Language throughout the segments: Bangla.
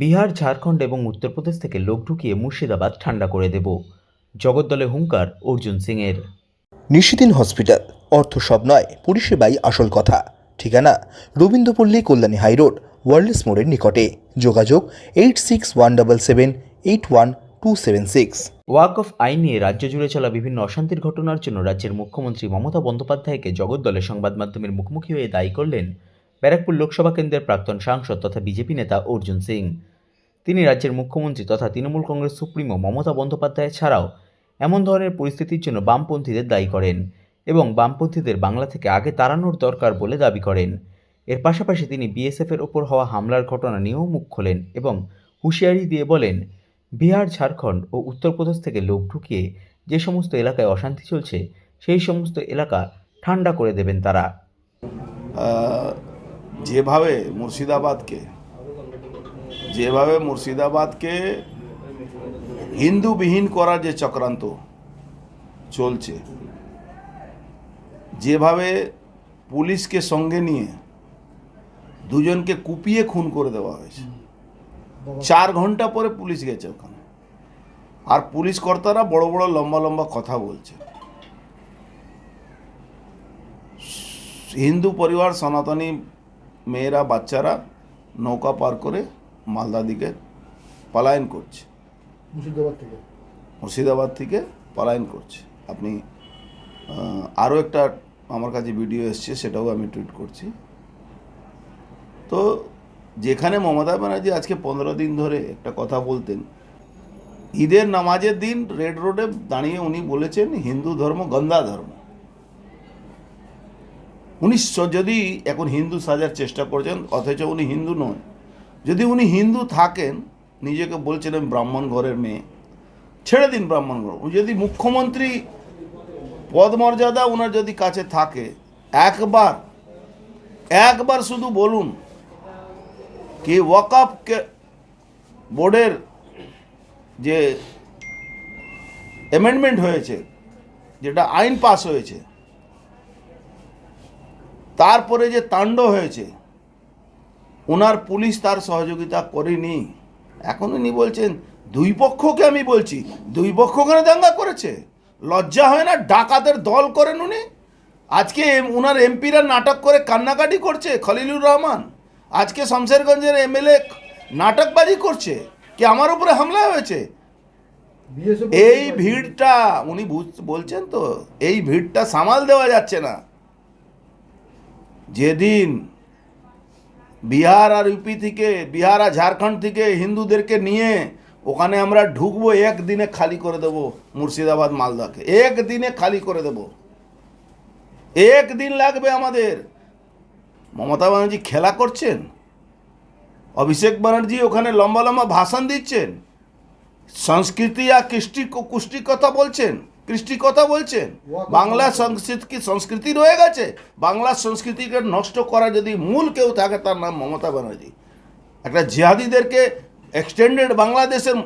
বিহার ঝাড়খণ্ড এবং উত্তরপ্রদেশ থেকে লোক ঢুকিয়ে মুর্শিদাবাদ ঠান্ডা করে দেব। জগদ্দলে হুঙ্কার অর্জুন সিংয়ের। নিশিদিন হসপিটাল অর্থ সব নয় পরিষেবাই আসল কথা। ঠিকানা রবীন্দ্রপল্লী কল্যাণী হাইরোড ওয়ার্ল্ডস মোড়ের নিকটে। যোগাযোগ eight six one double seven eight one two seven six. Waqf আইন নিয়ে রাজ্য জুড়ে চলা বিভিন্ন অশান্তির ঘটনার জন্য রাজ্যের মুখ্যমন্ত্রী মমতা বন্দ্যোপাধ্যায়কে জগদ্দলে সংবাদ মাধ্যমের মুখোমুখি হয়ে দায়ী করলেন ব্যারাকপুর লোকসভা কেন্দ্রের প্রাক্তন সাংসদ তথা বিজেপি নেতা অর্জুন সিং। তিনি রাজ্যের মুখ্যমন্ত্রী তথা তৃণমূল কংগ্রেস সুপ্রিমো মমতা বন্দ্যোপাধ্যায় ছাড়াও এমন ধরনের পরিস্থিতির জন্য বামপন্থীদের দায়ী করেন এবং বামপন্থীদের বাংলা থেকে আগে তাড়ানোর দরকার বলে দাবি করেন। এর পাশাপাশি তিনি বিএসএফের ওপর হওয়া হামলার ঘটনা নিয়েও মুখ খোলেন এবং হুঁশিয়ারি দিয়ে বলেন, বিহার, ঝাড়খণ্ড ও উত্তরপ্রদেশ থেকে লোক ঢুকিয়ে যে সমস্ত এলাকায় অশান্তি চলছে, সেই সমস্ত এলাকা ঠান্ডা করে দেবেন তারা। যেভাবে মুর্শিদাবাদকে যেভাবে মুর্শিদাবাদকে হিন্দুবিহীন করার যে চক্রান্ত চলছে, যেভাবে পুলিশকে সঙ্গে নিয়ে দুজনকে কুপিয়ে খুন করে দেওয়া হয়েছে। চার ঘণ্টা পরে পুলিশ গেছে ওখানে। আর পুলিশ কর্তারা বড় বড় লম্বা লম্বা কথা বলছে। হিন্দু পরিবার, সনাতনী মেয়েরা বাচ্চারা নৌকা পার করে মালদা দিকে পলায়ন করছে। মুর্শিদাবাদ থেকে? মুর্শিদাবাদ থেকে পলায়ন করছে। আপনি আরও একটা আমার কাছে ভিডিও এসছে সেটাও আমি টুইট করছি। তো যেখানে মমতা ব্যানার্জি আজকে পনেরো দিন ধরে একটা কথা বলতেন ঈদের নামাজের দিন রেড রোডে দাঁড়িয়ে উনি বলেছেন হিন্দু ধর্ম গন্দা ধর্ম। উনি যদি এখন হিন্দু সাজার চেষ্টা করছেন, অথচ উনি হিন্দু নন যদি উনি হিন্দু থাকেন, নিজেকে বলছেন আমি ব্রাহ্মণ ঘরের মেয়ে, ছেড়ে দিন ব্রাহ্মণ ঘর। যদি মুখ্যমন্ত্রী পদমর্যাদা ওনার যদি কাছে থাকে, একবার একবার শুধু বলুন কি ওয়াকআপ বোর্ডের যে অ্যামেন্ডমেন্ট হয়েছে, যেটা আইন পাস হয়েছে তারপরে যে তাণ্ড হয়েছে ওনার পুলিশ তার সহযোগিতা করেনি। এখন উনি বলছেন দুই পক্ষকে আমি বলছি দুই পক্ষ কেন দাঙ্গা করেছে? লজ্জা হয় না? ডাকাতের দল করেন উনি। আজকে ওনার এমপিরা নাটক করে কান্নাকাটি করছে খলিলুর রহমান। আজকে শমশেরগঞ্জের এমএলএ নাটকবাজি করছে কি আমার উপরে হামলা হয়েছে? এই ভিড়টা উনি বুঝ- বলছেন তো এই ভিড়টা সামাল দেওয়া যাচ্ছে না। যেদিন বিহার আর ইউপি থেকে, বিহার আর ঝাড়খণ্ড থেকে হিন্দুদেরকে নিয়ে ওখানে আমরা ঢুকবো, একদিনে খালি করে দেব মুর্শিদাবাদ, মালদাকে। একদিনে খালি করে দেব। একদিন লাগবে আমাদের। মমতা ব্যানার্জি খেলা করছেন? অভিষেক ব্যানার্জি ওখানে লম্বা লম্বা ভাষণ দিচ্ছেন? সংস্কৃতি আর কৃষ্টি কুষ্টি কথা বলছেন? কৃষ্টি কথা বলছেন। বাংলা সংস্কৃতি সংস্কৃতি রয়ে গেছে? বাংলা সংস্কৃতিকে নষ্ট করা যদি মূল কেউ থাকে তার নাম মমতা ব্যানার্জি। একটা জিহাদিদেরকে এক্সটেন্ডেড বাংলাদেশের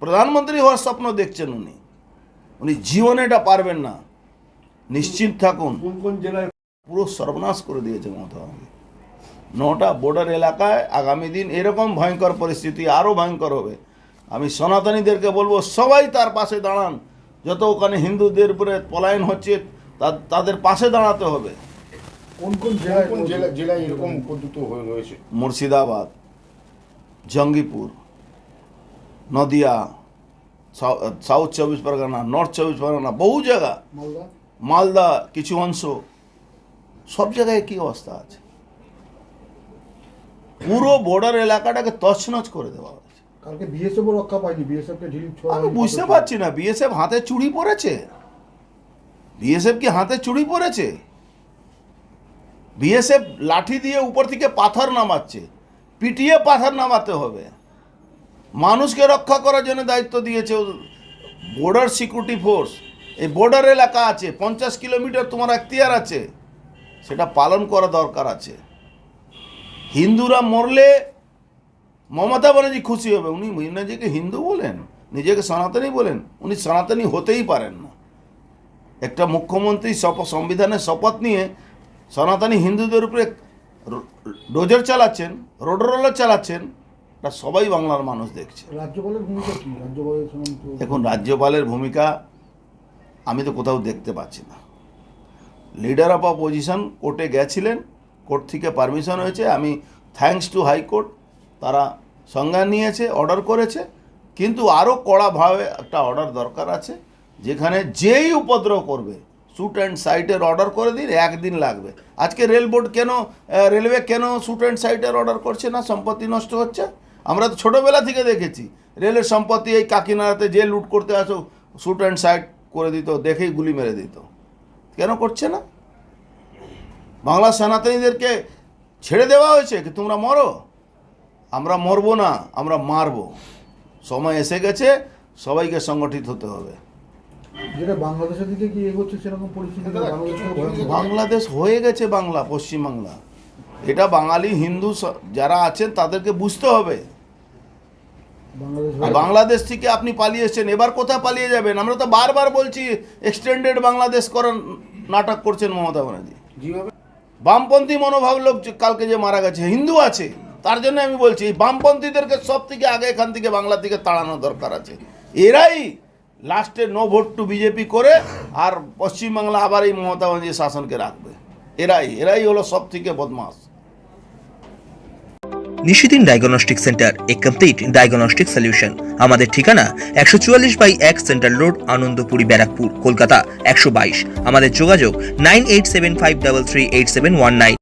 প্রধানমন্ত্রী হওয়ার স্বপ্ন দেখছেন উনি। উনি জীবনে এটা পারবেন না। নিশ্চিত থাকুন। কোন কোন জেলায়? পুরো সর্বনাশ করে দিয়েছে মমতা নটা বর্ডার এলাকায় আগামী দিন এরকম ভয়ঙ্কর পরিস্থিতি আরও ভয়ঙ্কর হবে। আমি সনাতনীদেরকে বলব সবাই তার পাশে দাঁড়ান। যত ওখানে হিন্দুদের উপরে পলায়ন হচ্ছে তাদের পাশে দাঁড়াতে হবে। কোন কোন জেলায় কোন জেলা জেলায় এরকম পদ্ধতি হয়ে রয়েছে? মুর্শিদাবাদ জঙ্গিপুর নদিয়া সাউ- সাউথ চব্বিশ পরগনা নর্থ চব্বিশ পরগনা বহু জায়গা। মালদা? মালদা কিছু অংশ। সব জায়গায় কি অবস্থা আছে? পুরো বর্ডার এলাকাটাকে তছনছ করে দেওয়া হয়েছে। কালকে বিএসএফ রক্ষা পায়নি বিএসএফ কে ঢিল ছোড়া আমি। বুঝতে পারছি না বিএসএফ হাতে চুড়ি পড়েছে বিএসএফ কি হাতে চুড়ি পড়েছে বিএসএফ লাঠি দিয়ে উপর থেকে পাথর নামাচ্ছে পিটিয়ে পাথর নামাতে হবে। মানুষকে রক্ষা করার জন্য দায়িত্ব দিয়েছে বর্ডার সিকিউরিটি ফোর্স এই বর্ডার এলাকা আছে পঞ্চাশ কিলোমিটার তোমার এখতিয়ার আছে সেটা পালন করা দরকার আছে। হিন্দুরা মরলে মমতা ব্যানার্জি খুশি হবে। উনি নিজেকে হিন্দু বলেন নিজেকে সনাতনী বলেন উনি সনাতনী হতেই পারেন না। একটা মুখ্যমন্ত্রী শপথ সংবিধানের শপথ নিয়ে সনাতনী হিন্দুদের উপরে ডোজার চালাচ্ছেন রোড রোলার চালাচ্ছেন এটা সবাই বাংলার মানুষ দেখছে। রাজ্যপালের ভূমিকা কি? রাজ্যপালের দেখুন রাজ্যপালের ভূমিকা আমি তো কোথাও দেখতে পাচ্ছি না। লিডার অফ অপোজিশন কোর্টে গেছিলেন কোর্ট থেকে পারমিশন হয়েছে। আমি থ্যাঙ্কস টু হাইকোর্ট তারা সংজ্ঞা নিয়েছে অর্ডার করেছে। কিন্তু আরও কড়াভাবে একটা অর্ডার দরকার আছে, যেখানে যেই উপদ্রব করবে শ্যুট অ্যান্ড সাইটের অর্ডার করে দিন, একদিন লাগবে। আজকে রেল বোর্ড কেন রেলওয়ে কেন শ্যুট অ্যান্ড সাইটের অর্ডার করছে না? সম্পত্তি নষ্ট হচ্ছে? আমরা তো ছোটোবেলা থেকে দেখেছি রেলের সম্পত্তি এই কাকিনাড়াতে যে লুট করতে আসো শ্যুট অ্যান্ড সাইট করে দিত, দেখেই গুলি মেরে দিত। কেন করছে না? বাংলা সনাতনীদেরকে ছেড়ে দেওয়া হয়েছে, কি তোমরা মরো? আমরা মরবো না আমরা মারবো। সময় এসে গেছে সবাইকে সংগঠিত হতে হবে। যেটা বাংলাদেশের দিকে কি এগোচ্ছে সেরকম পরিস্থিতি বাংলাদেশ হয়ে গেছে বাংলা পশ্চিমবাংলা। এটা বাঙালি হিন্দু যারা আছেন তাদেরকে বুঝতে হবে। বাংলাদেশ থেকে আপনি পালিয়ে এসেছেন এবার কোথায় পালিয়ে যাবেন? আমরা তো বারবার বলছি এক্সটেন্ডেড বাংলাদেশ করার নাটক করছেন মমতা ব্যানার্জি। বামপন্থী মনোভাব লোক কালকে যে মারা গেছে হিন্দু আছে। তার জন্য আমি বলছি, এই বামপন্থীদেরকে সব থেকে আগে এখান থেকে বাংলা থেকে তাড়ানো দরকার আছে। এরাই লাস্টে নো ভোট টু বিজেপি করে আর পশ্চিমবাংলা আবার এই মমতা ব্যানার্জি শাসনকে রাখবে। এরাই এরাই হলো সব থেকে বদমাস। Nishidin diagnostic centre, a complete diagnostic solution আমাদের ঠিকানা একশো চুয়াল্লিশ বাই এক সেন্ট্রাল রোড, আনন্দপুরি ব্যারাকপুর, কলকাতা একশো বাইশ। আমাদের যোগাযোগ nine eight seven five double three eight seven one nine.